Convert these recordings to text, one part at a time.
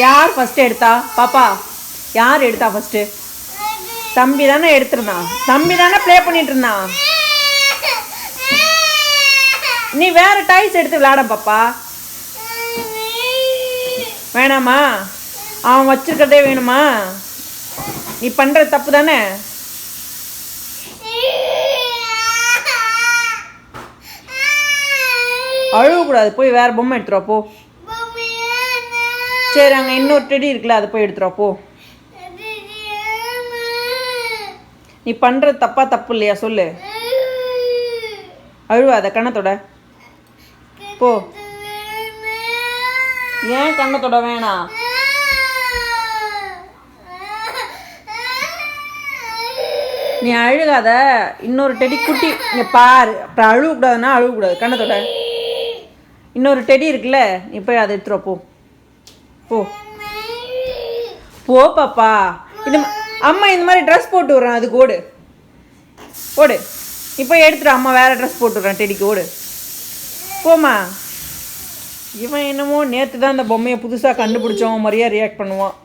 யார் ஃபஸ்ட்டு எடுத்தா? பாப்பா யார் எடுத்தா ஃபஸ்ட்டு தம்பி தானே எடுத்திருந்தான் தம்பி தானே ப்ளே பண்ணிட்டு இருந்தான் நீ வேற டாய்ஸ் எடுத்து விளாட பாப்பா. வேணாமா? அவன் வச்சிருக்கிறதே வேணுமா? நீ பண்ற தப்பு தானே? அழுவக்கூடாது. போய் வேற பொம்மை எடுத்துருவா போ. சரி அங்கே இன்னொரு டெடி இருக்குல்ல அதை போய் எடுத்துருவா போ. நீ பண்ணுறது தப்பா தப்பு இல்லையா சொல்லு. அழுவாத கண்ணத்தோட போ. ஏன் கண்ணத்தோட வேணாம்? நீ அழுகாத. இன்னொரு டெடி குட்டி நீ பாரு. அப்புறம் அழுவக்கூடாதுன்னா அழுவக்கூடாது கண்ணத்தோட இன்னொரு டெடி இருக்குல்ல நீ போய் அதை எடுத்துருவா போ. போ. போ பாப்பா. இந்த அம்மா இந்த மாதிரி ட்ரெஸ் போட்டு விட்றேன். அதுக்கு ஓடு. ஓடு. இப்போ எடுத்துட்டு அம்மா வேறு ட்ரெஸ் போட்டு விட்றேன். டெடிக்கு ஓடு. போம்மா. இவன் என்னமோ நேற்று தான் அந்த பொம்மையை புதுசாக கண்டுபிடிச்சவன் மாதிரியே ரியாக்ட் பண்ணுவான்.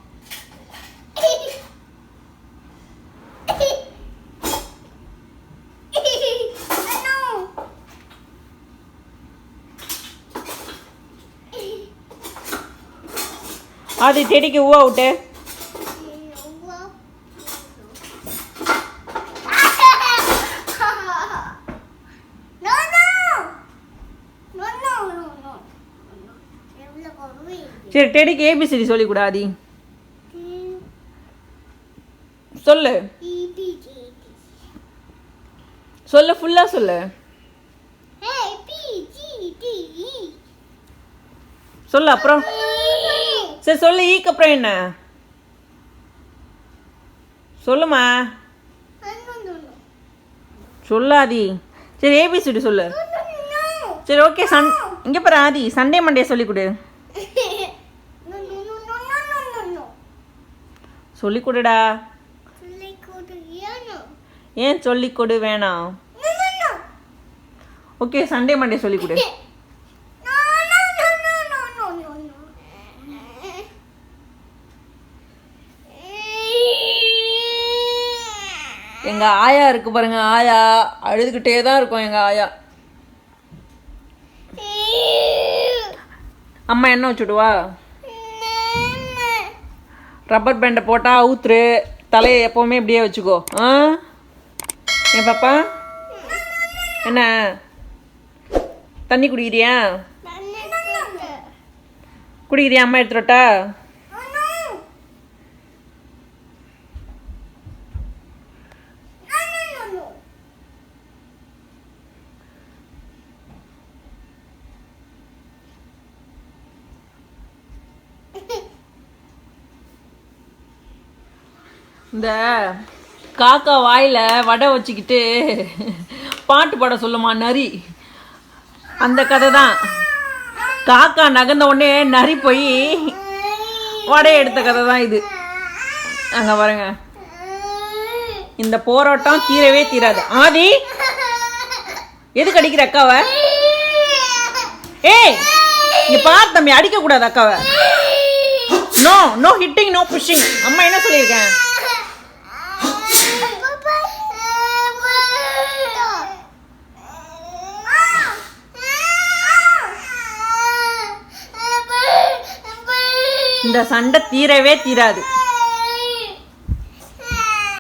அது டெடிக்கு ஊவா விட்டு. சரி டெடிக்கு ஏபிசிடி சொல்லி கொடு ஆதி. சொல்லு. சொல்லு ஃபுல்லாக சொல்லு. சொல்லு அப்புறம். சரி சொல்லு ஈக்கு அப்புறம் என்ன? சொல்லுமா. சொல்லு ஆதி சரி ஏபிசிடி சொல்லு. சரி ஓகே சன் இங்கே பாரு ஆதி சண்டே மண்டே சொல்லி கொடு. சொல்லி கொடுடா. ஏன் சொல்லி கொடு வேணாம்? ஓகே சண்டே மண்டே சொல்லி கொடு. எங்கள் ஆயா இருக்கு பாருங்க ஆயா. அழுதுகிட்டே தான் இருக்கும் எங்கள் ஆயா. அம்மா என்ன வச்சுடுவா? ரப்பர் பேண்டை போட்டால் ஊத்துரு தலையை எப்போவுமே இப்படியே வச்சுக்கோ. ஆ? ஏன் பாப்பா? என்ன? தண்ணி குடிக்கிறியா? குடிக்கிறியா அம்மா எடுத்துட்டா இந்த காக்கா வாயில் வடை வச்சுக்கிட்டு பாட்டு பாட சொல்லுமா நரி. அந்த கதை தான். காக்கா நகர்ந்த உடனே நரி போய் வடை எடுத்த கதை தான் இது. அங்கே பாருங்க. இந்த போராட்டம் தீரவே தீராது. ஆதி எதுக்கு அடிக்கிற அக்காவை? ஏய் இங்கே பார் தம்பி அடிக்கக்கூடாது அக்காவை. No no hitting no pushing அம்மா என்ன சொல்லியிருக்கேன்? இந்த சண்டை தீரவே தீராது.